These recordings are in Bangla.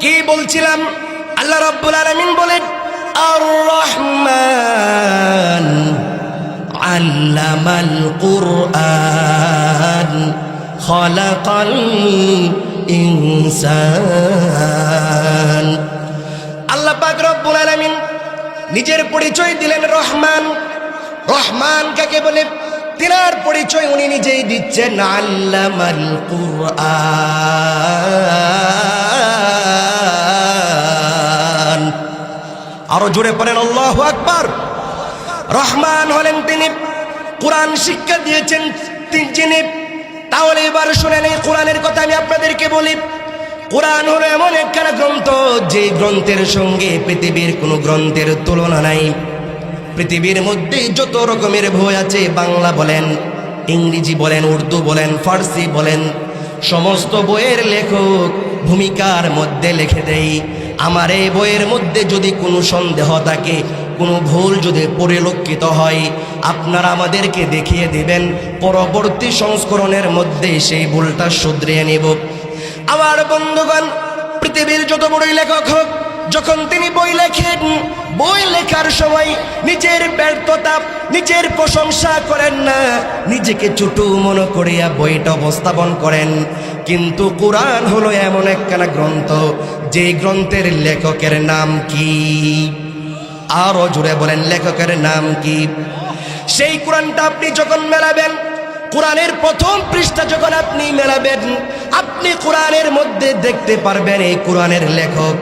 কি বলছিলাম? আল্লাহ রাব্বুল আলামিন বলেন আর নিজের পরিচয় দিলেন রহমান। রহমান কাকে বলে? তিনার পরিচয় উনি নিজেই দিচ্ছেন আল্লামাল কুরআন। আরও জোরে পড়েন আল্লাহ আকবার। রহমান হলেন তিনি, কোরআন শিক্ষা দিয়েছেন তিনি তাহলে এবার শুনেন, এই কোরআনের কথা আমি আপনাদেরকে বলি। কোরআন হলো এমন একখানা গ্রন্থ, যে গ্রন্থের সঙ্গে পৃথিবীর কোনো গ্রন্থের তুলনা নাই। পৃথিবীর মধ্যে যত রকমের বই আছে, বাংলা বলেন, ইংরেজি বলেন, উর্দু বলেন, ফার্সি বলেন, সমস্ত বইয়ের লেখক ভূমিকার মধ্যে লিখে দেই আমার এই বইয়ের মধ্যে যদি কোনো সন্দেহ থাকে, কোনো ভুল যদি পরিলক্ষিত হয়, আপনারা আমাদেরকে দেখিয়ে দিবেন, পরবর্তী সংস্করণের মধ্যে সেই ভুলটা শুধরিয়ে নেব। আমার বন্ধুগণ, পৃথিবীর যত বড়ই লেখক হোক, যখন তিনি বই লেখেন, বই লেখার সময় নিজের ব্যর্থতা, নিজের প্রশংসা করেন না, নিজেকে ছোট মনে করিয়া বইটা উপস্থাপন করেন। কিন্তু কোরআন হলো এমন একখানা গ্রন্থ যে গ্রন্থের লেখকের নাম কি? আরও জুড়ে বলেন, লেখকের নাম কি? সেই কোরআনটা আপনি যখন মেলাবেন, কোরআনের প্রথম পৃষ্ঠা যখন আপনি মেলাবেন, আপনি কোরআনের মধ্যে দেখতে পারবেন এই কোরআনের লেখক।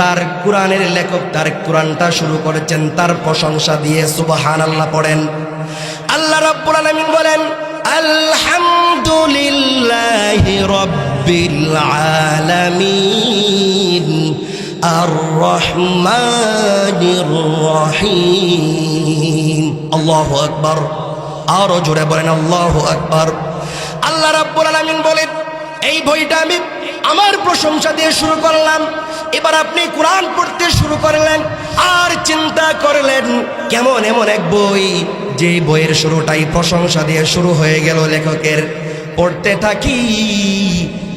তার কোরআনের লেখক, তার কোরআনটা শুরু করেছেন, তার প্রশংসা দিয়ে সুবাহান আল্লাহ পড়েন। আল্লাহ রাব্বুল আলামিন বলেন, আলহামদুলিল্লাহি রাব্বিল আর রহমানির রহিম। আল্লাহু আকবার। আরও জোরে বলেন আল্লাহু আকবার। আল্লাহ রাব্বুল আলামিন বলেন, এই বইটা আমি আমার প্রশংসা দিয়ে শুরু করলাম। এবার আপনি কোরআন পড়তে শুরু করলেন আর চিন্তা করলেন, কেমন এমন এক বই যে বইয়ের শুরুটাই প্রশংসা দিয়ে শুরু হয়ে গেল লেখকের। পড়তে থাকি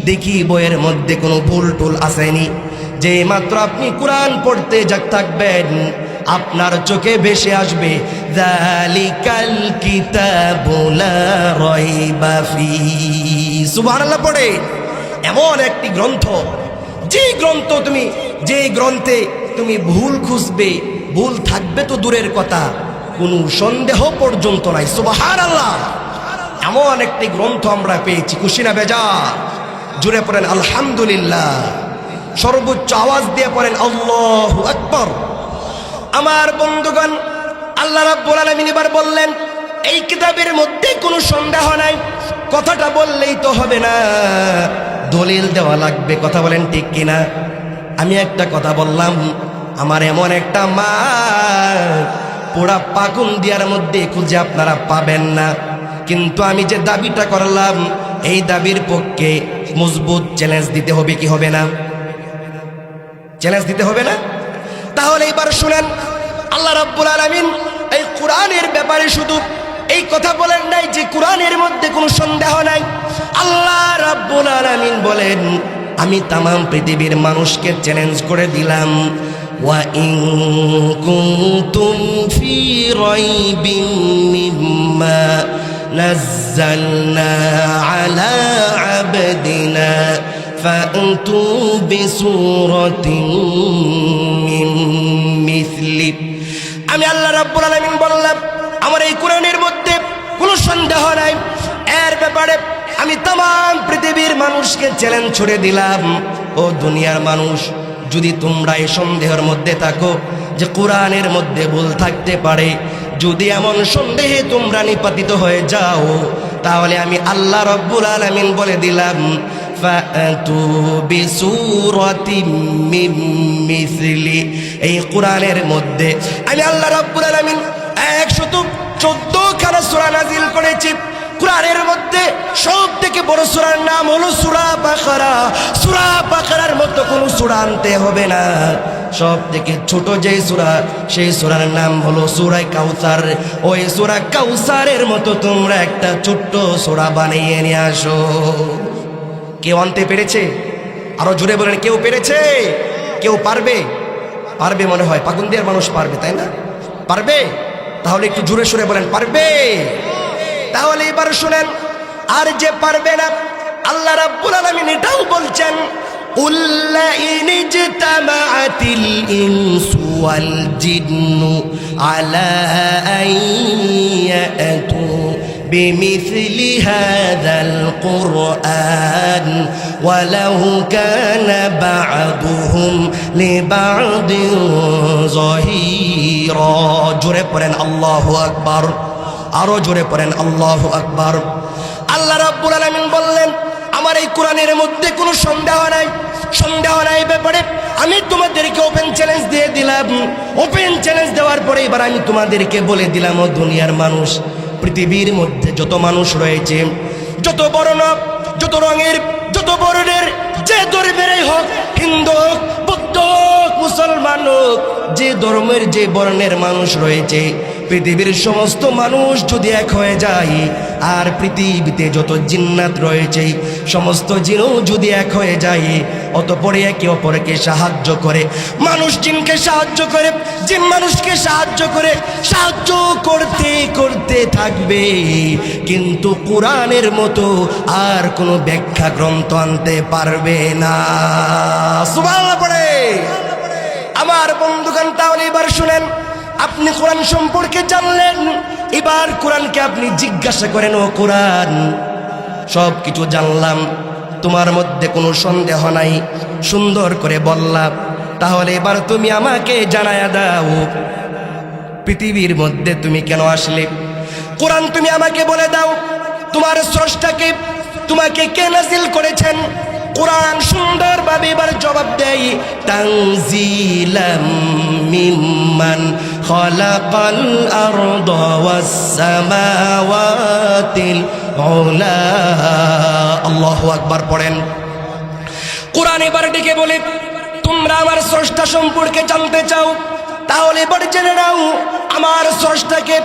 দেখি বইয়ের মধ্যে কোনো ভুল টুল আসেনি। যে মাত্র আপনি কোরআন পড়তে যাক থাকবেন, আপনার চোখে ভেসে আসবে পড়ে। এমন একটি গ্রন্থ, যে গ্রন্থ তুমি, যে গ্রন্থে তুমি ভুল খুঁজবে, ভুল থাকবে তো দূরের কথা, কোনো সন্দেহ পর্যন্ত নাই। সুবহানাল্লাহ। এমন একটি গ্রন্থ আমরা পেয়েছি খুশি না বেজার। জুড়ে পড়েন, আলহামদুলিল্লাহ। সর্বোচ্চ আওয়াজ দিয়ে পড়েন, আল্লাহু আকবর। আমার বন্ধুগণ, আল্লাহ রাব্বুল আলামিন এবার বললেন, এই কিতাবের মধ্যে কোনো সন্দেহ নাই, কথাটা বললেই তো হবে না। দলিল দেওয়া লাগবে, কথা বলেন ঠিক কিনা? আমি একটা কথা বললাম, আমার এমন একটা মা, পোড়া পাকুন দিয়ার মধ্যে খুঁজে আপনারা পাবেন না। কিন্তু আমি যে দাবিটা করলাম, এই দাবির পক্ষে মজবুত চ্যালেঞ্জ দিতে হবে কি হবে না? চ্যালেঞ্জ দিতে হবে না? তাহলে এবার শুনেন, আল্লাহ রাব্বুল আলামিন এই কোরআনের ব্যাপারে শুধু এই কথা বলেন নাই যে কোরআনের মধ্যে কোনো সন্দেহ নাই। আল্লাহ রাব্বুল আলামিন বলেন, আমি তামাম পৃথিবীর মানুষকে চ্যালেঞ্জ করে দিলাম। ওয়া ইন কুনতুম ফি রাইবিন মিম্মা নাযালনা আলা আবদিনা فأتوا بسورة من مثله আমি আল্লাহ রাব্বুল আলামিন বললাম আমার এই কোরআনের মধ্যে কোনো সন্দেহ নাই এর ব্যাপারে আমি তাম পৃথিবীর মানুষকে চ্যালেঞ্জ ছুড়ে দিলাম ও দুনিয়ার মানুষ যদি তোমরা এই সন্দেহের মধ্যে থাকো যে কোরআনের মধ্যে ভুল থাকতে পারে যদি এমন সন্দেহে তোমরা নিপাতিত হয়ে যাও, তাহলে আমি আল্লাহ রব্বুল আলমিন বলে দিলাম এই কোরআনের মধ্যে আমি আল্লাহ রব্বুল আলমিন একশত চোদ্দ খানা সুরা নাজিল করেছি। কোরআনের মধ্যে সব থেকে বড় সুরার নাম হলো সুরা পাখারা সুরা বাকারার মতো কোনো সুরা আনতে হবে না। সব থেকে ছোট যে সূরা, সেই সূরার নাম হলো সূরা কাউসার। ওই সূরা কাউসারের মতো তোমরা একটা ছোট্ট সূরা বানিয়ে নিয়ে আসো। কেউ আনতে পেরেছে? আরও জোরে বলেন, কেউ পেরেছে? কেউ পারবে? পারবে মনে হয় পাকুন্দিয়ার মানুষ পারবে, তাই না? পারবে? তাহলে একটু জোরে সুরে বলেন, পারবে? তাহলে এবার শুনেন, আর যে পারবে না, আল্লাহ রাব্বুল আলামিন এটাও বলছেন قل لئن اجتمعت الإنس والجن على أن يأتوا بمثل هذا القرآن ولو كان بعضهم لبعض ظهيرا جرب الله أكبر আরো জোরে পড়েন আল্লাহ আকবার আল্লাহ রাব্বুল আলামিন বললেন আমার এই কোরআনের মধ্যে কোনো সন্দেহ নাই। সন্দেহ নাই ব্যাপারে। আমি তোমাদেরকে ওপেন চ্যালেঞ্জ দিয়ে দিলাম। ওপেন চ্যালেঞ্জ দেওয়ার পরে এবার আমি তোমাদেরকে বলে দিলাম, ও দুনিয়ার মানুষ, পৃথিবীর মধ্যে যত মানুষ রয়েছে, যত বর্ণ যত রঙের, যত বর্ণের, যে ধর্মেরই হোক, হিন্দু হোক, বৌদ্ধ হোক, মুসলমান হোক, যে ধর্মের, যে বর্ণের মানুষ রয়েছে পৃথিবীর সমস্ত মানুষ যদি এক হয়ে যায়, আর পৃথিবীতে যত জিন্নাত রয়েছে, সমস্ত জিনও যদি এক হয়ে যায়, অতপরে একে অপরকে সাহায্য করে, মানুষ জিনকে সাহায্য করে, জিন মানুষকে সাহায্য করে, সাহায্য করতে করতে থাকবে। কিন্তু কোরআনের মতো আর কোনো ব্যাখ্যা গ্রন্থ আনতে পারবে না। সুবহানাল্লাহ পড়ে। আমার বন্ধুগান তাহলে এবার শুনেন। আপনি কোরআন সম্পর্কে জানলেন, এবার কোরআনকে আপনি জিজ্ঞাসা করেন, ও কোরআন সব কিছু জানলাম, তোমার মধ্যে কোনো সন্দেহ নাই, সুন্দর করে বললাম, তাহলে এবার তুমি আমাকে জানায়া দাও, পৃথিবীর মধ্যে তুমি কেন আসলে? কোরআন তুমি আমাকে বলে দাও, তোমার স্রষ্টাকে, তোমাকে কে নাজিল করেছেন? কোরআন সুন্দরভাবে এবার জবাব দেয় তাংজিলাম মিম্মান আরদ ওয়াস সামাওয়াতিল উলা আল্লাহু আকবার পড়েন। কোরআন এবার ডেকে বলে, তোমরা আমার স্রষ্টা সম্পর্কে জানতে চাও? তাহলে এবার জেনে নাও, আমার স্রষ্টাকে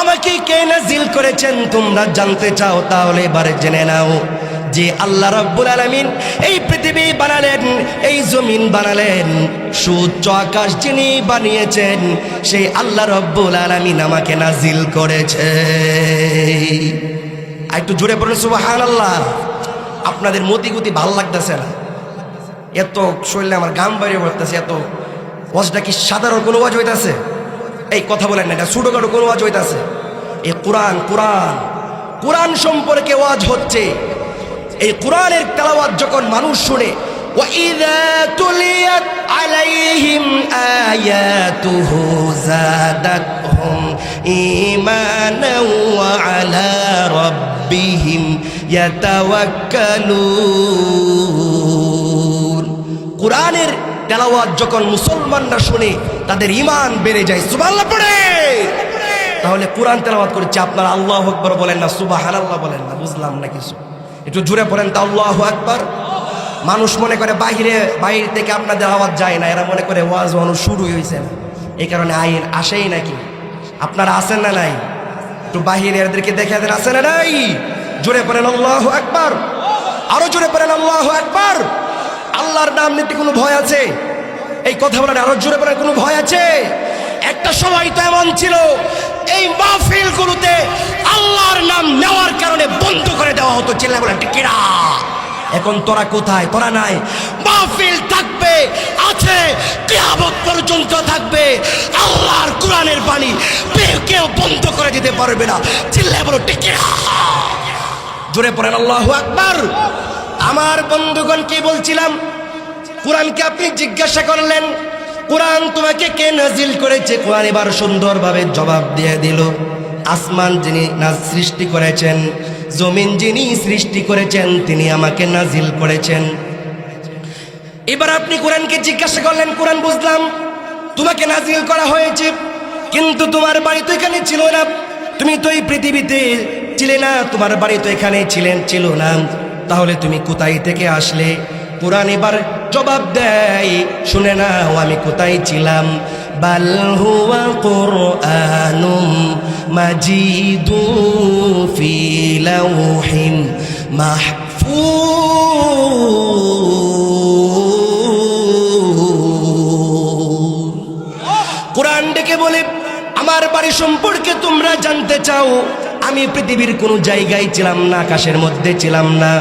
আমাকে কে নাজিল করেছেন? তোমরা জানতে চাও, তাহলে এবার জেনে নাও। যে আল্লাহ রাব্বুল আলামিন এই পৃথিবী বানালেন, এই জমিন বানালেন। সূর্য আকাশ যিনি বানিয়েছেন, সেই আল্লাহ রাব্বুল আলামিন আমাকে নাজিল করেছে। আর একটু জোরে পড়েন সুবহানাল্লাহ। আপনাদের মতি গতি ভালো লাগতেছে না। এত শরীরে আমার গাম বাইরে পড়তেছে, এত ওয়াজটা কি সাধারণ কোনো ওয়াজ হইতাছে? এই কথা বলেন না, এটা ছোটোখাটো কোনো ওয়াজ হইতাছে। এই কোরআন কোরআন কোরআন সম্পর্কে ওয়াজ হচ্ছে এই কোরআনের তেলাওয়াত যখন মানুষ শুনে وَإِذَا تُلِيَتْ عَلَيْهِمْ آيَاتُهُ زَادَتْهُمْ إِيمَانًا وَعَلَى رَبِّهِمْ يَتَوَكَّلُونَ কোরআনের তেলাওয়াত যখন মুসলমানরা শুনে তাদের ইমান বেড়ে যায় সুবহানাল্লাহ পড়ে তাহলে কোরআন তেলাওয়াত করেছে আপনারা আল্লাহ আকবার বলেন না সুবহানাল্লাহ বলেন না বুঝলাম না কিছু একটু জুড়ে পড়েন তা, আল্লাহ আকবার। মানুষ মনে করে বাহিরে, বাইরে থেকে আপনাদের আওয়াজ যায় না, এরা মনে করে ওয়াজ মানুষ শুরু হয়েছে না। এই কারণে আইন আসেই নাকি। আপনারা আসেন না নাই? একটু বাহিরে এদেরকে দেখে এদের আসে না নাই? জোরে পড়েন, আল্লাহ একবার আরও জোরে পড়েন, আল্লাহ একবার আল্লাহর নাম নিতে কোনো ভয় আছে? এই কথা বলেন আরও জোরে পড়েন, কোনো ভয় আছে? একটা সময় তো এমন ছিল এই মাহফিল মাহফিলগুলোতে আল্লাহর নাম নেওয়ার কারণে বন্ধ করে দেওয়া হতো। চিল্লা বলেন টিকিরা এখন তোরা কোথায়? তোরা নাই। মাহফিল থাকবে, আছে, কিয়ামত পর্যন্ত থাকবে। আল্লাহর কোরআনের বাণী কেউ বন্ধ করে দিতে পারবে না। চিল্লায় বলো টিকিরা জোরে পড়েন, আল্লাহু আকবার। আমার বন্ধুগণ কি বলছিলাম, কোরআনকে আপনি জিজ্ঞাসা করলেন কোরআন তোমাকে কে নাজিল করেছে? কোরআন এবার সুন্দরভাবে জবাব দিয়ে দিল। আসমান যিনি সৃষ্টি করেছেন, জমিন যিনি সৃষ্টি করেছেন, তিনি আমাকে নাজিল করেছেন। এবার আপনি কোরআনকে জিজ্ঞাসা করলেন, কোরআন বুঝলাম, তোমাকে নাজিল করা হয়েছে, কিন্তু তোমার বাড়ি তো এখানে ছিল না। তুমি তো এই পৃথিবীতে ছিলে না, তোমার বাড়ি তো এখানে ছিলেন, ছিল না। তাহলে তুমি কোথায় থেকে আসলে? কোরআন এবার জবাব দেয়, শুনে নাও, আমি কোথায় ছিলাম? বাল হুয়া কোরআনুম মাজিদু ফি কোরআন ডেকে বলে, আমার বাড়ি সম্পর্কে তোমরা জানতে চাও। আমি পৃথিবীর কোনো জায়গায় ছিলাম না, আকাশের মধ্যে ছিলাম না।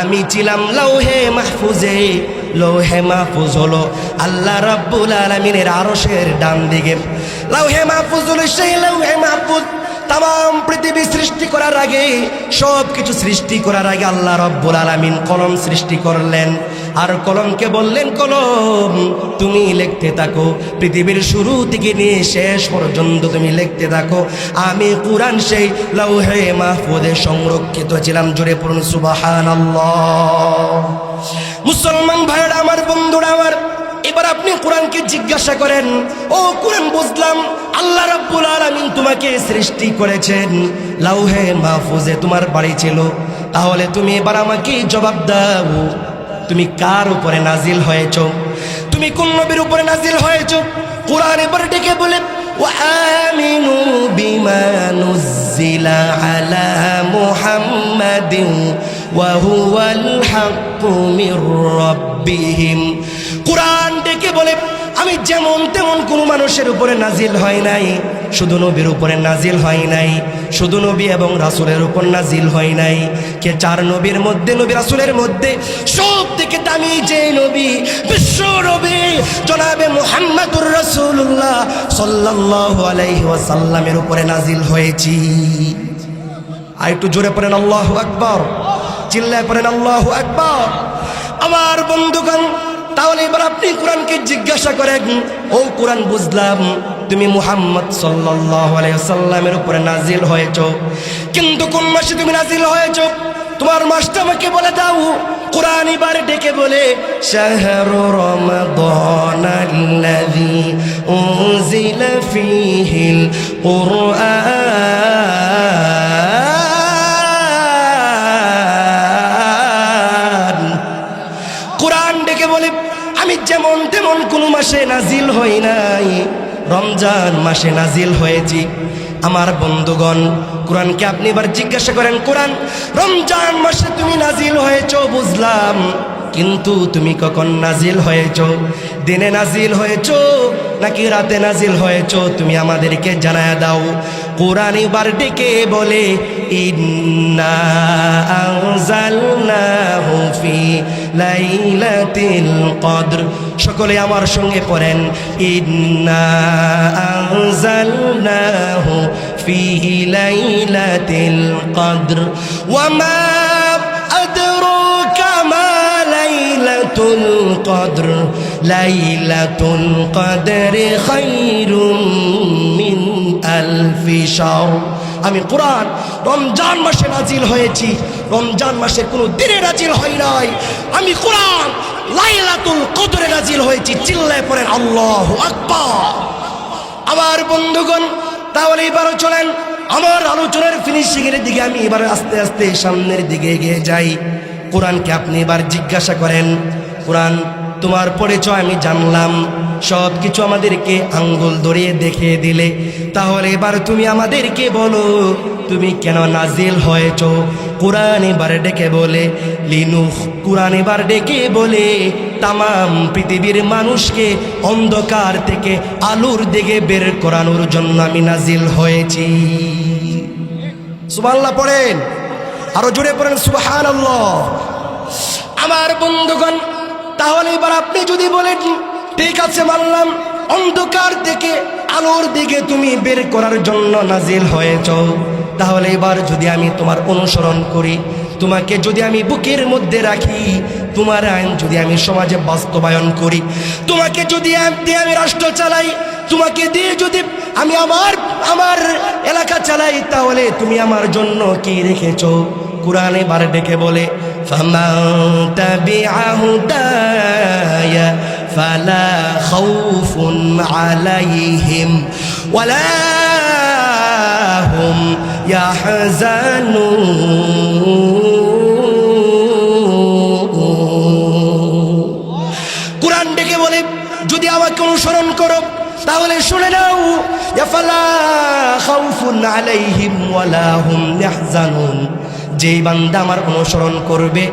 আমি ছিলাম লৌহে মাহফুজে, লৌহে মাহফুজ হলো আল্লাহ রাব্বুল আলমিনের আরশের ডান দিকে লৌহে মাহফুজ হলো সেই লৌহে মাহফুজ তাম পৃথিবী সৃষ্টি করার আগে সব কিছু সৃষ্টি করার আগে আল্লাহ রব্বুল আলমিন কলম সৃষ্টি করলেন। আর কলমকে বললেন, কলম, তুমি লিখতে থাকো। পৃথিবীর শুরু থেকে নিয়ে শেষ পর্যন্ত তুমি লিখতে থাকো। আমি কোরআন সেই লৌহে মাহফুজে সংরক্ষিত ছিলাম। জোরে পড়ুন সুবাহান মুসলমান ভাইয়েরা, আমার বন্ধুরা, আমার, এবার আপনি কোরআনকে জিজ্ঞাসা করেন, ও কোরআন, বুঝলাম আল্লাহ রাব্বুল আলামিন তোমাকে সৃষ্টি করেছেন। লাউহে মাহফুজে তোমার বাড়ি ছিল। তাহলে তুমি এবার আমাকে জবাব দাও। তুমি কার উপরে নাজিল হয়েছ তুমি কোন নবীর উপরে নাজিল হয়েছ কোরআন এবার ডেকে বলে وآمنوا بما نزل على محمد وهو الحق من ربهم কোরআন ডেকে বলে আমি যেমন তেমন কোনো মানুষের উপরে নাজিল হয় নাই শুধু নবীর উপরে নাজিল হয় নাই, শুধু নবী এবং রাসুলের উপর নাজিল হয় নাই। কে চার নবীর মধ্যে, নবী রাসুলের মধ্যে? সব থেকে দামি যে নবী, বিশ্ব নবী, জনাবে মুহাম্মাদুর রাসূলুল্লাহ সাল্লাল্লাহু আলাইহি ওয়াসাল্লামের উপরে নাজিল হয়েছি। আর একটু জোরে পড়েন, আল্লাহু আকবার। চিল্লায় পড়েন, আল্লাহু আকবার। আমার বন্ধুগণ তাহলে এবার আপনি কোরআনকে জিজ্ঞাসা করেন, ও কোরআন, বুঝলাম তুমি মুহাম্মদ সাল্লামের উপরে নাজিল হয়েছ। কিন্তু কোন মাসে তুমি নাজিল হয়েছ? তোমার মাসটা আমাকে বলে দাও। কোরআন এবার ডেকে বলে, শাহরু মাসে নাজিল হই নাই। রমজান মাসে নাজিল হয়েছি। আমার বন্ধুগণ, কোরআনকে আপনি এবার জিজ্ঞাসা করেন, কোরআন, রমজান মাসে তুমি নাজিল হয়েছ? বুঝলাম। কিন্তু তুমি কখন নাজিল হয়েছ? দিনে নাজিল হয়েছ নাকি রাতে নাজিল হয়েছ? তুমি আমাদেরকে জানায় দাও। কোরআন এবার ডেকে বলে, ইন্না আনজালনাহু ফি লাইলাতিল কদর। সকলে আমার সঙ্গে পড়েন। ইন্না আনজালনাহু ফি লাইলাতিল কদর আদরাকা মা আলফি আমি কোরআন রমজান মাসে নাজিল হয়েছি। রমজান মাসে কোনো দিনে নাজিল হয় নাই। আমি কোরআন লাইলাতুল কদরে নাজিল হয়েছি, চিল্লায় পরে আল্লাহ আকবার। আবার বন্ধুগণ, তাহলে এবারও চলেন, আমার আলোচনার ফিনিশিং এর দিকে আমি এবার আস্তে আস্তে সামনের দিকে এগিয়ে যাই। কোরআনকে আপনি এবার জিজ্ঞাসা করেন, কোরআন তোমার পরিচয় আমি জানলাম। সব কিছু আমাদেরকে আঙ্গুল ধরিয়ে দেখিয়ে দিলে। তাহলে এবার তুমি আমাদেরকে বলো, তুমি কেন নাজিল হয়েছ? কোরআন এবার ডেকে বলে লিনু কোরআন এবার ডেকে বলে, তামাম পৃথিবীর মানুষকে অন্ধকার থেকে আলোর দিকে বের করানোর জন্য আমি নাজিল হয়েছি। সুবহানাল্লাহ পড়েন। আরও জোরে পড়েন সুবহান আমার বন্ধুগণ তাহলে এবার আপনি যদি বলেন, ঠিক আছে, মানলাম, অন্ধকার থেকে আলোর দিকে তুমি বের করার জন্য নাজিল হয়েছ। তাহলে এবার যদি আমি তোমার অনুসরণ করি, তোমাকে যদি আমি বুকের মধ্যে রাখি, তোমার আইন যদি আমি সমাজে বাস্তবায়ন করি, তোমাকে যদি দিয়ে আমি রাষ্ট্র চালাই, তোমাকে দিয়ে যদি আমি আমার আমার এলাকা চালাই, তাহলে তুমি আমার জন্য কি রেখেছ? কোরআনে বার ডেকে বলে فمن تبع هداي فلا خوف عليهم ولا هم يحزنون কোরআন ডেকে বলে যদি আমাকে অনুসরণ করো তাহলে শুনে নাও ইয়া ফালা খাউফুন আলাইহিম ওয়ালা হুম ইয়াহজানুন যেই বান্দা আমার অনুসরণ করবে,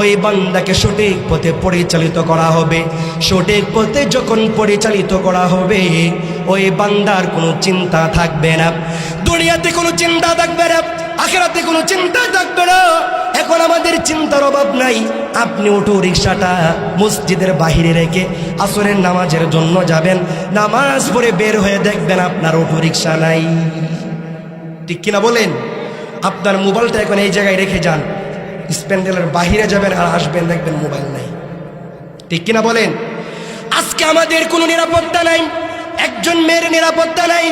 ওই বান্দাকে সঠিক পথে পরিচালিত করা হবে। সঠিক পথে যখন পরিচালিত করা হবে, ওই বান্দার কোনো চিন্তা থাকবে না। দুনিয়াতে কোনো চিন্তা থাকবে না, আখেরাতে কোনো চিন্তা থাকবে না। এখন আমাদের চিন্তার অভাব নাই। আপনি অটো রিক্সাটা মসজিদের বাহিরে রেখে আসরের নামাজের জন্য যাবেন। নামাজ পড়ে বের হয়ে দেখবেন আপনার অটো রিক্সা নাই। ঠিক কিনা বলেন? আপনার মোবাইলটা এখন এই জায়গায় রেখে যান। স্প্যান্ডেলের বাহিরে যাবেন আর আসবেন, দেখবেন মোবাইল নাই। ঠিক কিনা বলেন? আজকে আমাদের কোনো নিরাপত্তা নাই, একজন মেয়ের নিরাপত্তা নাই।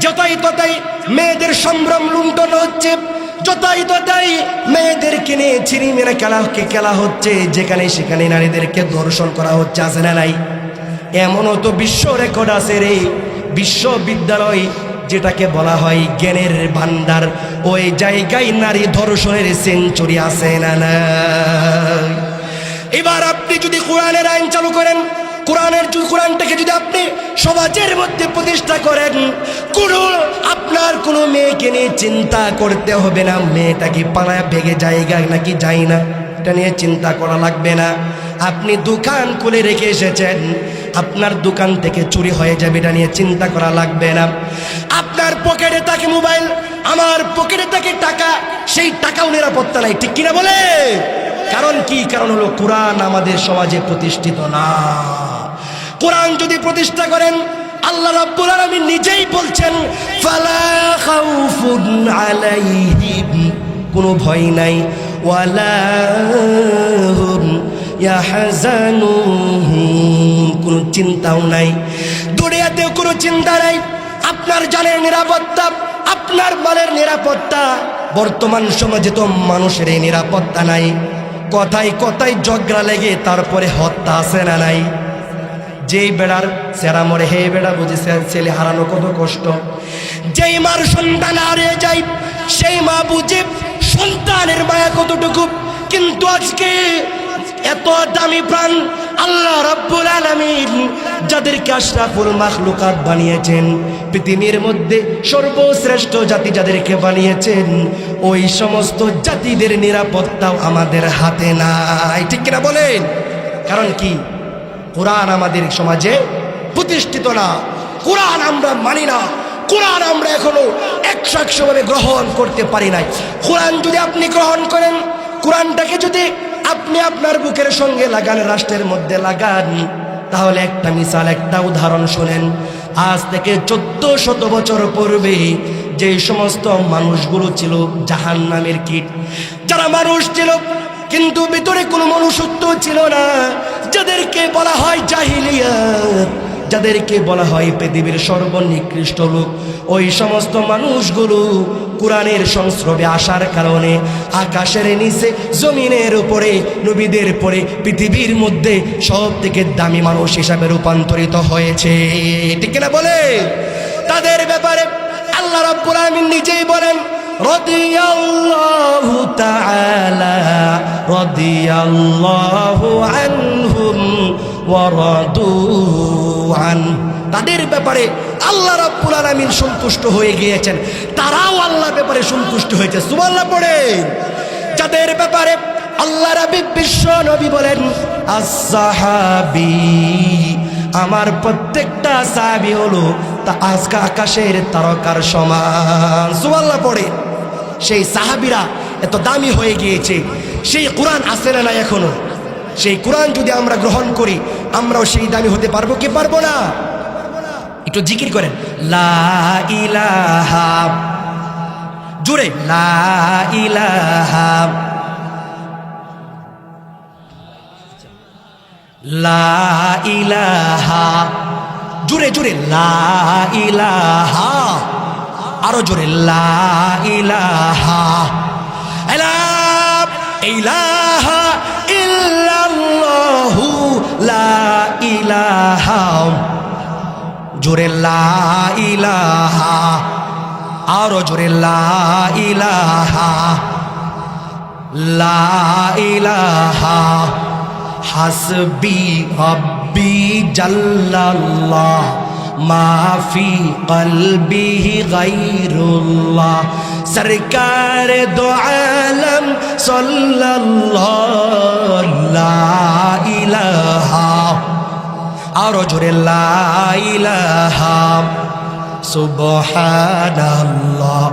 যতই ততই মেয়েদের সম্ভ্রম লুণ্ঠন হচ্ছে, যতই ততই মেয়েদেরকে নিয়ে ছিরি মেরে খেলাকে খেলা হচ্ছে, যেখানে সেখানে নারীদেরকে দর্শন করা হচ্ছে, আছে না নাই? এমনও তো বিশ্ব রেকর্ড আছে রে। বিশ্ববিদ্যালয় যেটাকে বলা হয় জ্ঞানের ভান্ডার, ওই জায়গায় নারী ধর্ষণের সেঞ্চুরি আছে না নাই? এবার আপনি যদি কোরআনের আইন চালু করেন, কোরআনের কোরআনটাকে যদি আপনি সমাজের মধ্যে প্রতিষ্ঠা করেন, কোনো আপনার কোনো মেয়েকে নিয়ে চিন্তা করতে হবে না, মেয়েটা কি পাড়ায় ভেগে জায়গা নাকি যায় না? এটা নিয়ে চিন্তা করা লাগবে না। আপনি দোকান খুলে রেখে এসেছেন আপনার দোকান থেকে চুরি হয়ে যাবে, এটা নিয়ে চিন্তা করা লাগবে না। আপনার পকেটে থাকে মোবাইল আমার পকেটে থাকে টাকা, সেই টাকাও নিরাপত্তা নাই, ঠিক কিনা বলে? কারণ কি? কারণ হলো কোরআন আমাদের সমাজে প্রতিষ্ঠিত না। কোরআন যদি প্রতিষ্ঠা করেন, আল্লাহ রাব্বুল আলামিন নিজেই বলছেন, ফালা খাউফুন আলাইহিম কোনো ভয় নাই। ওয়ালা হুম কোনো চিন্তাও নাই। দুনিয়াতেও কোনো চিন্তা নাই। আপনার জানের নিরাপত্তা, আপনার মালের নিরাপত্তা। বর্তমান সমাজে তো মানুষের এই নিরাপত্তা নাই। কথায় কথায় জগড়া লেগে তারপরে হত্যা আছে না নাই? যেই বেড়ার সেরা মরে, হে বেড়া বুঝেছে ছেলে হারানো কত কষ্ট। যেই মার সন্তান হারিয়ে যায়, সেই মা বুঝে সন্তানের মায়া কতটুকু। কিন্তু আজকে এত দামি প্রাণ আল্লাহ রাব্বুল আলামিন যাদেরকে আশরাফুল মাখলুকাত বানিয়েছেন, পৃথিবীর মধ্যে সর্বশ্রেষ্ঠ জাতি যাদেরকে বানিয়েছেন, ওই সমস্ত জাতিদের নিরাপত্তাও আমাদের হাতে নাই। ঠিক কিনা বলেন? কারণ কি? কোরআন আমাদের সমাজে প্রতিষ্ঠিত না। কোরআন আমরা মানি না। কোরআন আমরা এখনও একশো একশো ভাবে গ্রহণ করতে পারি নাই। কোরআন যদি আপনি গ্রহণ করেন, কোরআনটাকে যদি আপনি আপনার বুকের সঙ্গে লাগান, রাষ্ট্রের মধ্যে লাগান। তাহলে একটা মিশাল, একটা উদাহরণ শোনেন। আজ থেকে চোদ্দ শত বছর পূর্বে যে সমস্ত মানুষগুলো ছিল জাহান নামের কীট, যারা মানুষ ছিল, কিন্তু ভিতরে কোনো মনুষ্যত্ব ছিল না, যাদেরকে বলা হয় জাহিলিয়াত। যাদেরকে বলা হয় পৃথিবীর সর্বনিকৃষ্ট লোক, ওই সমস্ত মানুষগুলো কোরআনের সংস্রবে আসার কারণে আকাশের নিচে, জমিনের উপরে, নবীদের পরে পৃথিবীর মধ্যে সব থেকে দামি মানুষ হিসাবে রূপান্তরিত হয়েছে। ঠিক না বলে? তাদের ব্যাপারে আল্লাহ রব্বুল আমিন নিজেই বলেন, রাদিয়াল্লাহু তাআলা, রাদিয়াল্লাহু আনহুম ওয়া রাদু আন তাদের ব্যাপারে আল্লাহ রাব্বুল আলামিন সন্তুষ্ট হয়ে গিয়েছেন। তারাও আল্লাহর ব্যাপারে সন্তুষ্ট হয়েছে। সুবহানাল্লাহ পড়ে। যাদের ব্যাপারে আল্লাহ রাব্বি বিশ্ব নবী বলেন আসহাবি আমার প্রত্যেকটা সাহাবী হলো তা আজকা আকাশের তারকার সমান। সুবহানাল্লাহ পড়ে। সেই সাহাবিরা এত দামি হয়ে গিয়েছে। সেই কোরআন আসে না এখনও? সেই কোরআন যদি আমরা গ্রহণ করি, আমরাও সেই দামি হতে পারব কি পারব না? একটু জিকির করেন জুড়ে জুড়ে জুড়ে আরও জোরে লা ইলাহা। লা ইলাহা। ইল্লাল্লাহু লা ইলাহা জোরে লা ইলাহা আরও জোরে লা ইলাহা। লা ইলাহা হাসবি রব্বি জাল্লাল্লাহ। মাফি কলবিহি গাইরুল্লাহ সরকার দো আলম সাল্লাল্লাহু ইলাহা। আরও জোরে লা ইলাহা। সুবহানাল্লাহ,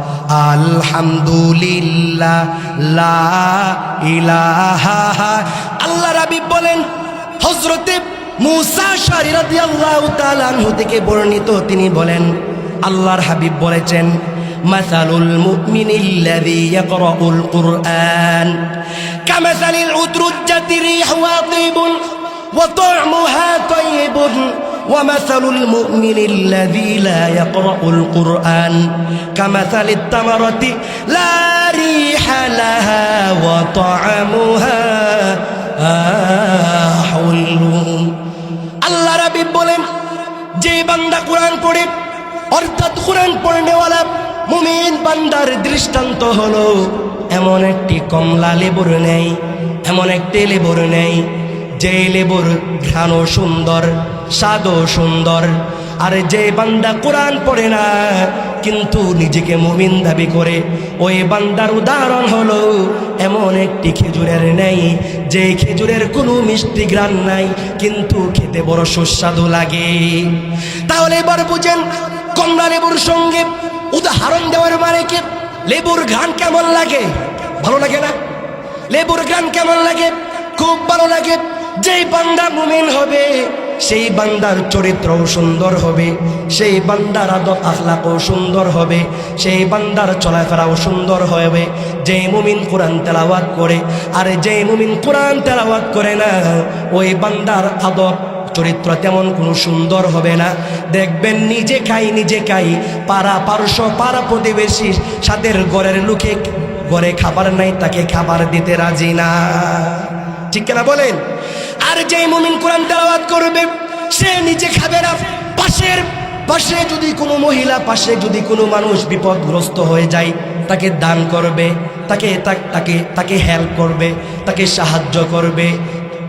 আলহামদুলিল্লাহ, লা ইলাহা। আল্লাহ রাবি বলেন, হযরতে মুসা শারী রাদিয়াল্লাহু তাআলা আনহু থেকে বর্ণিত তিনি বলেন আল্লাহর হাবিব বলেছেন মাসালুল মুমিনিল্লাযী ইয়াকরাউল কুরআন কামাসালিল উদরুজ্জাতি রিহুহা طيبٌ وطعمها طيب ومثل المؤمن الذي لا يقرأ القرآن كمثل التمرة لا ريح لها وطعمها حلو রাবি বলেন যে বান্দা কোরআন পড়ে, অর্থাৎ কোরআন পড়নেওয়ালা মুমিন বান্দার দৃষ্টান্ত হলো এমন একটি কমলা লেবুর নেই, এমন একটি লেবুর নেই যে লেবুর ঘ্রাণও সুন্দর, স্বাদও সুন্দর আর যে বান্দা কোরআন পড়ে না, কিন্তু নিজেকে মুমিন দাবি করে। ওই বান্দার উদাহরণ হলো, এমন একটি খেজুরের নেই, যে খেজুরের কোনো মিষ্টি গ্রান নাই, কিন্তু খেতে বড় সুস্বাদু লাগে। তাহলে এবার বুঝেন, কমলা লেবুর সঙ্গে উদাহরণ দেওয়ার মানে কি? লেবুর ঘ্রাণ কেমন লাগে? ভালো লাগে না? লেবুর গান কেমন লাগে? খুব ভালো লাগে। যেই বান্দা মুমিন হবে সেই বান্দার চরিত্রও সুন্দর হবে, সেই বান্দার আদব আখলাকও সুন্দর হবে, সেই বান্দার চলাফেরাও সুন্দর হবে। যেই মুমিন কোরআন তেলাওয়াত করে আর যে মুমিন কোরআন তেলাওয়াত করে না, ওই বান্দার আদব, চরিত্র তেমন কোনো সুন্দর হবে না। দেখবেন নিজে খাই নিজে খাই, পাড়া পারস্য, পাড়া প্রতিবেশী সাদের ঘরের লোকে ঘরে খাবার নাই, তাকে খাবার দিতে রাজি না। ঠিক কিনা বলেন? আর যে মুমিন কোরআন তেলাওয়াত করবে, সে নিজে খাবে না। পাশের, পাশে যদি কোনো মহিলা, পাশে যদি কোনো মানুষ বিপদগ্রস্ত হয়ে যায়, তাকে দান করবে, তাকে তাকে তাকে হেল্প করবে, তাকে সাহায্য করবে,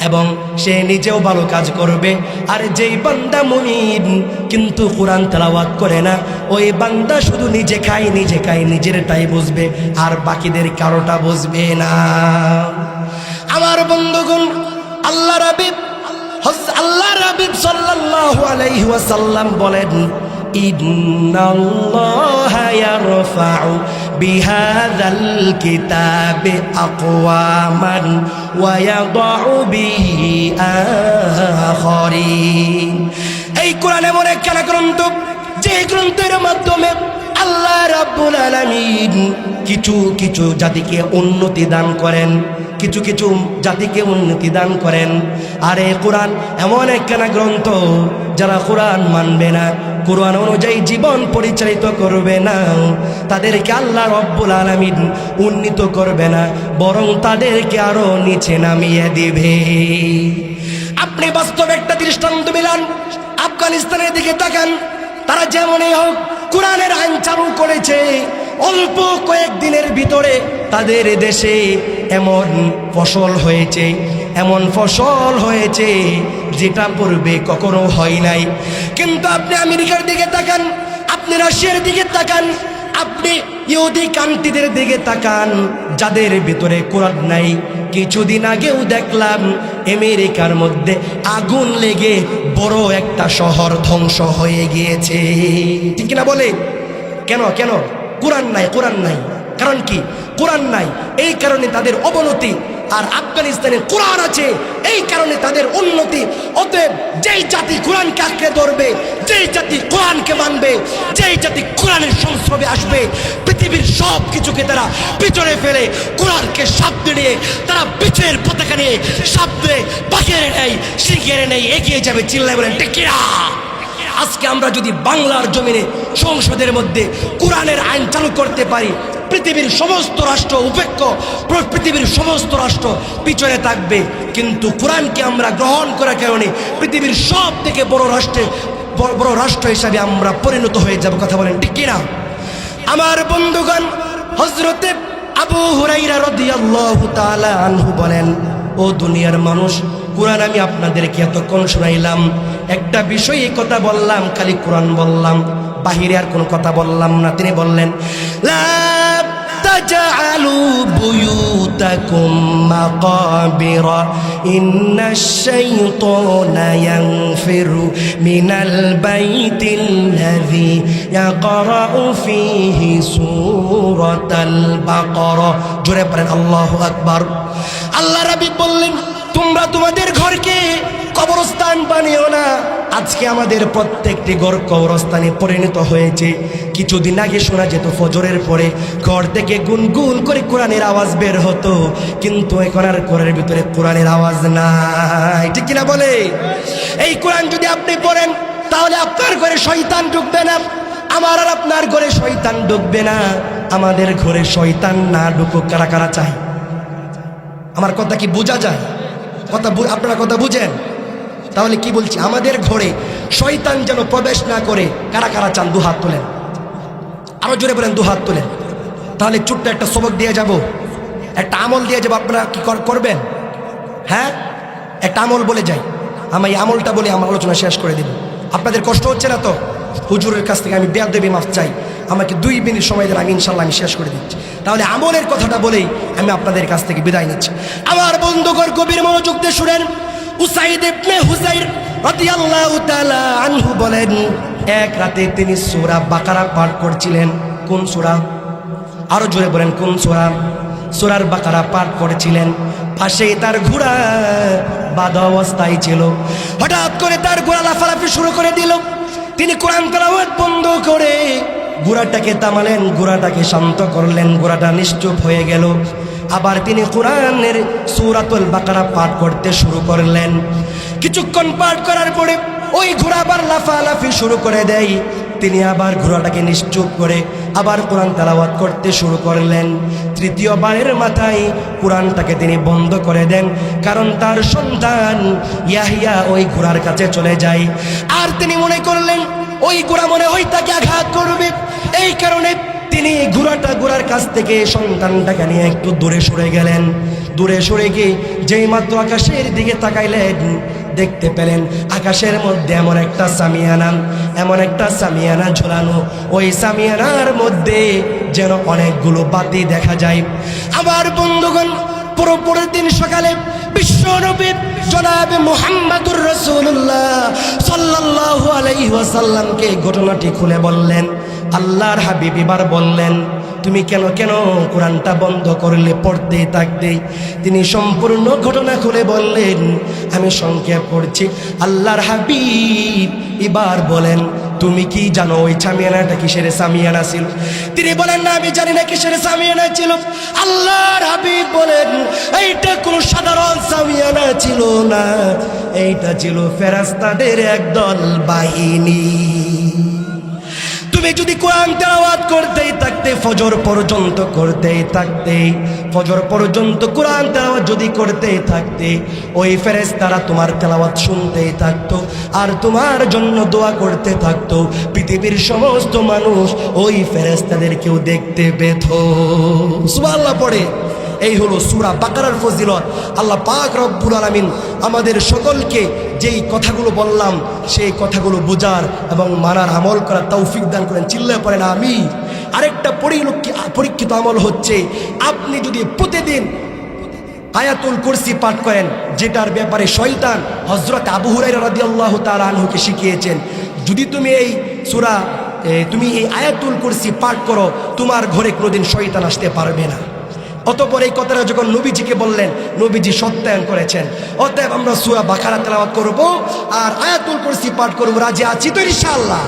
এবং সে নিজেও ভালো কাজ করবে। আর যেই বান্দা মুমিন কিন্তু কোরআন তেলাওয়াত করে না, ওই বান্দা শুধু নিজে খায় নিজে খায়, নিজেরটাই বুঝবে, আর বাকিদের কারোটা বুঝবে না। আমার বন্ধুগণ আল্লাহ রাবিব আল্লাহ রাবিব সাল্লাল্লাহু আলাইহি ওয়াসাল্লাম বলেন এই কোরআন এমন একখানা গ্রন্থ, যে গ্রন্থের মাধ্যমে আল্লাহ কিছু কিছু জাতিকে উন্নতি দান করেন। কিছু কিছু জাতিকে উন্নতি দান করেন। আর এই কোরআন এমন একখানা গ্রন্থ যারা কোরআন মানবে না। কোরআন অনুযায়ী জীবন পরিচালিত করবে না। তাদেরকে আল্লাহ রব্বুল আলামিন উন্নীত করবে না। বরং তাদেরকে আরও নিচে নামিয়ে দিবে। আপনি বাস্তব একটা দৃষ্টান্ত মিলান। আফগানিস্তানের দিকে তাকান। তারা যেমনই হোক কোরআনের আইন চালু করেছে। অল্প কয়েকদিনের ভিতরে তাদের দেশে এমন ফসল হয়েছে, এমন ফসল হয়েছে যেটা পূর্বে কখনো হয় নাই। কিন্তু আপনি আমেরিকার দিকে তাকান, আপনি রাশিয়ার দিকে তাকান, আপনি ইহুদি কান্তিদের দিকে তাকান, যাদের ভিতরে কোরআন নাই। কিছুদিন আগেও দেখলাম, আমেরিকার মধ্যে আগুন লেগে বড় একটা শহর ধ্বংস হয়ে গিয়েছে। ঠিক না বলে? কেন কেন? কোরআন নাই কোরআন নাই। কারণ কি? কোরআন নাই, এই কারণে তাদের অবনতি। আর আফগানিস্তানে কোরআন আছে, এই কারণে তাদের উন্নতি। অতএব যেই জাতি কোরআনকে আঁকড়ে ধরবে, যেই জাতি কোরআনকে মানবে, যেই জাতি কোরআনের সংস্রবে আসবে, পৃথিবীর সব কিছুকে তারা পিছনে ফেলে, কোরআনকে সামনে নিয়ে তারা পিছের পতাকা নিয়ে সামনে বাকিয়ে নেয় শিখিয়ে নেয়, এগিয়ে যাবে, চিল্লায় বলেন টেকিয়া আজকে আমরা যদি বাংলার জমিনে সংসদের মধ্যে কোরআনের আইন চালু করতে পারি পৃথিবীর সমস্ত রাষ্ট্র উপেক্ষ পৃথিবীর সমস্ত রাষ্ট্র পিছনে থাকবে। কিন্তু কোরআনকে আমরা গ্রহণ করার কারণে পৃথিবীর সব থেকে বড় রাষ্ট্রে, বড় বড় রাষ্ট্র হিসাবে আমরা পরিণত হয়ে যাব। কথা বলেন ঠিক কিনা? আমার বন্ধুগণ হজরতে আবু হুরাইরা রদি আল্লাহ আনহু বলেন, ও দুনিয়ার মানুষ, কোরআন আমি আপনাদেরকে এতক্ষণ শুনাইলাম। একটা বিষয় এই কথা বললাম, খালি কোরআন বললাম, বাহিরে আর কোনো কথা বললাম না। তিনি বললেন, লা بيوتكم مقابر إن الشيطان ينفر من البيت الذي يقرأ فيه سورة البقرة জোরে পড়েন আল্লাহু আকবার আল্লাহ রাবি বললেন তোমরা তোমাদের ঘরকে কবরস্থান বানিও না। আজকে আমাদের প্রত্যেকটি ঘর কবরস্থানে পরিণত হয়েছে। কিছুদিন আগে শোনা যেত ফজরের পরে ঘর থেকে গুনগুন করে কোরআনের আওয়াজ বের হতো। কিন্তু এখন আর ঘরের ভিতরে কোরআনের আওয়াজ নাই। ঠিক কিনা বলে? এই কোরআন যদি আপনি পড়েন, তাহলে আপনার ঘরে শয়তান ঢুকবে না। আমার আর আপনার ঘরে শয়তান ঢুকবে না। আমাদের ঘরে শয়তান না ঢুকুক, কারা কারা চাই আমার কথা কি বোঝা যায়? কথা আপনারা কথা বুঝেন? তাহলে কি বলছি? আমাদের ঘরে শয়তান যেন প্রবেশ না করে, কারা কারা চান দু হাত তোলেন? আরও জোরে বলেন দু হাত তোলেন। তাহলে ছোট্ট একটা সবক দিয়ে যাব। একটা আমল দিয়ে যাব, আপনারা কি কর- করবেন? হ্যাঁ? একটা আমল বলে যাই। আমি এই আমলটা বলে আমার আলোচনা শেষ করে দিন আপনাদের কষ্ট হচ্ছে না তো? হুজুরের কাছ থেকে আমি বেয়াদ দেবী মাফ চাই। আমাকে দুই মিনিট সময় দেন, আমি ইনশাল্লাহ আমি শেষ করে দিচ্ছি। তাহলে আমলের কথাটা বলেই আমি আপনাদের কাছ থেকে বিদায় নিচ্ছি। আমার বন্ধুকর কবির মনোযোগ দিয়ে শুনেন। উসাইদ ইবনে হুজাইর রাদিয়াল্লাহু তাআলা আনহু বলেন, এক রাতে তিনি সূরা বাকারা পাঠ করছিলেন। কোন সূরা? আরও জোরে বলেন, কোন সূরা? সূরার বাকারা পাঠ করেছিলেন। পাশেই তার ঘোড়া বাধা অবস্থায় ছিল। হঠাৎ করে তার ঘোড়া লাফালাফি শুরু করে দিল। তিনি কোরআন তেলাওয়াত বন্ধ করে ঘোড়াটাকে তামালেন ঘোড়াটাকে শান্ত করলেন, ঘোড়াটা নিশ্চুপ হয়ে গেল। আবার তিনি কোরআনের সূরাতুল বাকারা পাঠ করতে শুরু করলেন। কিছুক্ষণ পাঠ করার পরে ওই ঘোড়া আবার লাফালাফি শুরু করে দেয়। তিনি আবার ঘোড়াটাকে নিশ্চুপ করে আবার কোরআন তেলাওয়াত করতে শুরু করলেন। তৃতীয়বারের মাথায় কোরআনটাকে তিনি বন্ধ করে দেন, কারণ তার সন্তান ইয়াহিয়া ওই ঘোড়ার কাছে চলে যায়। আর তিনি মনে করলেন, ওই ঘোড়া মনে হয় তাকে আঘাত করবে। এই কারণে তিনি ঘোড়াটা ঘোড়ার কাছ থেকে সন্তানটাকে নিয়ে একটু দূরে সরে গেলেন। দূরে সরে গিয়ে যেই মাত্র আকাশের দিকে তাকাইলেন, দেখতে পেলেন আকাশের মধ্যে এমন একটা সামিয়ানা, এমন একটা সামিয়ানা ঝোলানো। ওই সামিয়ানার মধ্যে যেন অনেকগুলো বাতি দেখা যায়। আমার বন্ধুগণ পুরো পরের দিন সকালে বিশ্ব নবী জনাবে মোহাম্মদুর রসুল্লাহ সাল্লাল্লাহু আলাইহি ওয়াসাল্লামকে ঘটনাটি খুলে বললেন। আল্লাহর হাবিব এবার বললেন, তুমি কেন কেন কোরআনটা বন্ধ করলে পড়তেই থাকতে? তিনি সম্পূর্ণ ঘটনা খুলে বললেন, আমি সংক্ষেপ করছি আল্লাহর হাবিব এবার বলেন তুমি কি জানো ওই ছামিয়ানাটা কিসের সামিয়ানা ছিল? তিনি বলেন, না, আমি জানি না কিসের সামিয়ানা ছিল। আল্লাহর হাবিব বলেন, এইটা কোনো সাধারণ সামিয়ানা ছিল না। এইটা ছিল ফেরাস্তাদের একদল বাহিনী। তুমি যদি কোরআন তেলাওয়াত করতেই থাকতে, ফজর পর্যন্ত করতেই থাকতে, ফজর পর্যন্ত কোরআন তেলাওয়াত যদি করতেই থাকতে, ওই ফেরেশতারা তোমার তেলাওয়াত শুনতেই থাকতো আর তোমার জন্য দোয়া করতে থাকতো। পৃথিবীর সমস্ত মানুষ ওই ফেরেশতাদেরকেও দেখতে পেত। সুবহানাল্লাহ পড়ে। এই হলো সুরা বাকারার ফজিলত। আল্লাহ পাক রব্বুল আলামিন আমাদের সকলকে যেই কথাগুলো বললাম, সেই কথাগুলো বোঝার এবং মানার আমল করার তৌফিক দান করেন। চিল্লায় পড়েন আমি আরেকটা পরিলক্ষি পরীক্ষিত আমল হচ্ছে, আপনি যদি প্রতিদিন আয়াতুল কুরসি পাঠ করেন, যেটার ব্যাপারে শয়তান হজরত আবু হুরাইরা রাদিয়াল্লাহু তাআলা আনহুকে শিখিয়েছেন, যদি তুমি এই সুরা তুমি এই আয়াতুল কুরসি পাঠ করো, তোমার ঘরে কোনোদিন শয়তান আসতে পারবে না। অতপর এই কথাটা যখন নবীজিকে বললেন, নবীজি সত্যায়ন করেছেন। অতএব আমরা সুয়া বাখারা তেলাওয়াত করব আর আয়াতুল কুরসি পাঠ করব। রাজি আছি তো ইনশাআল্লাহ।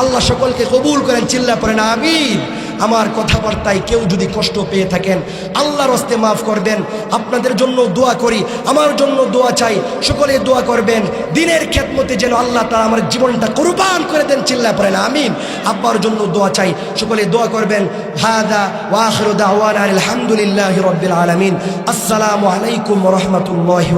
আল্লাহ সকলকে কবুল করেন চিল্লা পড়েন, আমিন। আমার কথাবার্তায় কেউ যদি কষ্ট পেয়ে থাকেন, আল্লাহর হস্তে মাফ করবেন আপনাদের জন্য দোয়া করি, আমার জন্য দোয়া চাই, সকলে দোয়া করবেন। দিনের খেদমতে যেন আল্লাহ তারা আমার জীবনটা কোরবান করে দেন চিল্লা পড়েন, আমিন। আব্বার জন্য দোয়া চাই, সকলে দোয়া করবেন। হাদা ওয়াখিরু দাওয়ানা আলহামদুলিল্লাহি রাব্বিল আলামিন। আসসালামু আলাইকুম রাহমাতুল্লাহি